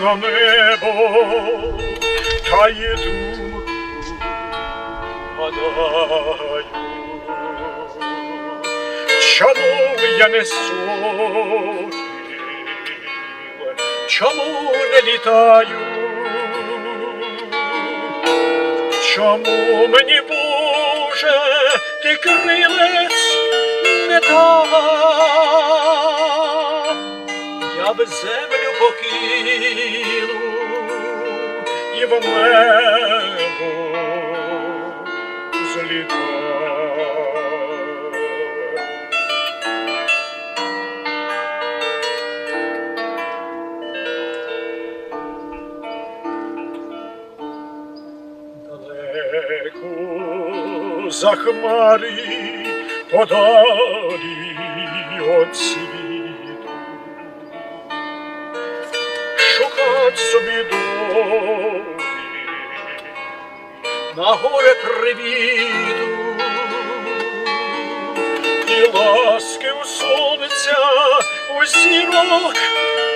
на небо та йду, гадаю, чому я не сотив, чому не літаю, чому мені, Боже, ти крилець не дав? Б землю покинув і в небо злітав. За хмарі подалі от світу шукать собі долі на горе привіду. І ласки у сонця у зірок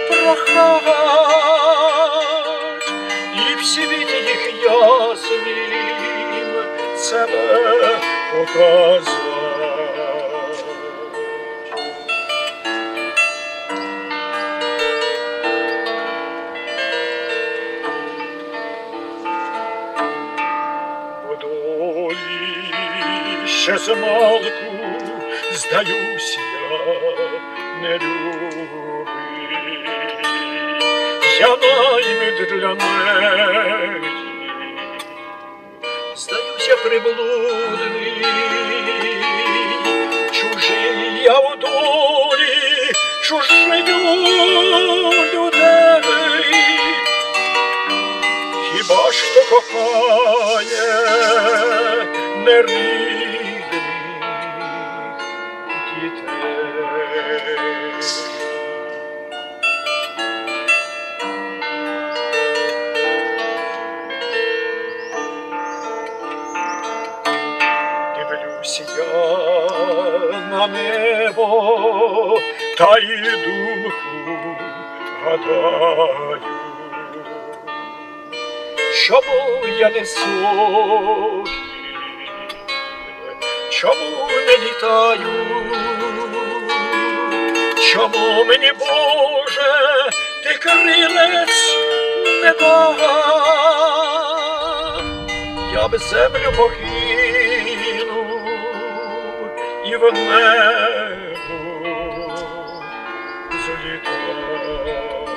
прохать, і в світі їх яснім себе показать. Водолі ще змалку, здаюсь я не любий. Я наймит для неї, здаюся приблудний, чужий я у долі, чужию людей. Хіба ж хто кохає нерідних дітей? Дивлюсь я на небо, та й думку гадаю. Чому я не сотий, чому не літаю? Чому мені, Боже, ти крилець не дав? Я б землю покинув і в небо злітав.